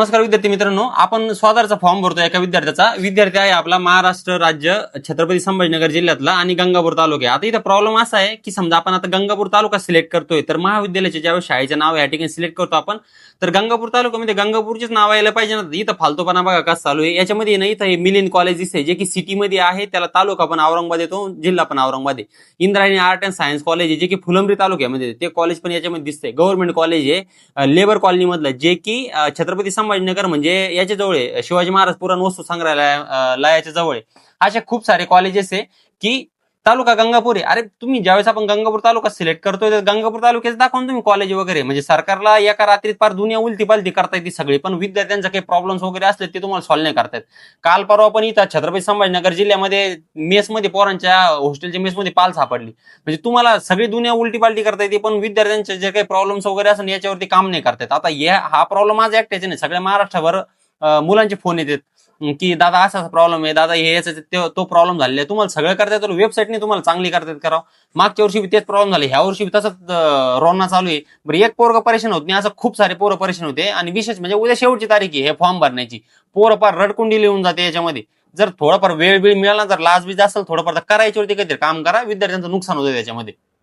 नमस्कार विद्यार्थी मित्रांनो आपण स्वादारचा फॉर्म भरतो एका विद्यार्थ्याचा. विद्यार्थी आहे आपला महाराष्ट्र राज्य छत्रपती संभाजीनगर जिल्ह्यातला आणि गंगापूर तालुका आता इथं प्रॉब्लेम असा आहे की समजा आपण आता गंगापूर तालुका सिलेक्ट करतोय तर महाविद्यालयाचे ज्यावेळेस शाळेचे नाव या ठिकाणी सिलेक्ट करतो आपण तर गंगापूर तालुक्यामध्ये गंगापूरचेच नाव यायला पाहिजे ना. इथं फालतोपणा बघा कसं चालू आहे. याच्यामध्ये ना इथं हे मिलिन कॉलेज आहे जे की सिटीमध्ये आहे त्याला तालुका पण औरंगाबाद येतो जिल्हा पण औरंगाबाद आहे. Indrayani art and science college आहे जे की फुलंब्री तालुक्यामध्ये ते कॉलेज पण याच्यामध्ये दिसतंय. गव्हर्नमेंट कॉलेज आहे लेबर कॉलनी मधलं जे की छत्रपती छत्रपती संभाजीनगर म्हणजे याच्या जवळ आहे. शिवाजी महाराज पुराण वस्तू संग्रहालय लयाच्या जवळ आहे. असे खूप सारे कॉलेजेस आहे की तालुका गंगापूर आहे. अरे तुम्ही ज्यावेळेस आपण गंगापूर तालुका सिलेक्ट करतोय तर गंगापूर तालुक्यात दाखवून तुम्ही कॉलेज वगैरे. म्हणजे सरकारला एका रात्रीत फार दुनिया उलती पालती करता येते सगळी. पण विद्यार्थ्यांचे काही प्रॉब्लेम्स वगैरे असले ते तुम्हाला सॉल्व्ह नाही करतात काल परवा पण इथं छत्रपती संभाजीनगर जिल्ह्यामध्ये मेसमध्ये पोरांच्या हॉस्टेलच्या मेसमध्ये पाल सापडली. म्हणजे तुम्हाला सगळी दुनिया उलटी पालटी करता येते पण विद्यार्थ्यांचे जे काही प्रॉब्लेम्स वगैरे असतात याच्यावरती काम नाही करतात आता या हा प्रॉब्लेम आज एकट्याचे नाही सगळ्या महाराष्ट्रभर मुलांचे फोन येतात. की दादा असा असा प्रॉब्लेम आहे दादा हे याचा तो प्रॉब्लेम झालेला आहे. तुम्हाला सगळं करता येतं वेबसाईटने तुम्हाला चांगली करता येत करावं. मागच्या वर्षी बी तेच प्रॉब्लेम झाले. ह्या वर्षी बी तसंच रोना चालू आहे. बरं एक पोरग परेशान होत नाही असं खूप सारे पोरं परेशान होते. आणि विशेष म्हणजे उद्या शेवटची तारीख आहे हे फॉर्म भरण्याची. पोरं पार रडकुंडी लिहून जाते याच्यामध्ये. जर थोडंफार वेळ वेळ मिळाला जर लाज बीज असेल थोडंफार तर करायच्यावरती काहीतरी काम करा. विद्यार्थ्यांचं नुकसान होतं त्याच्यामध्ये.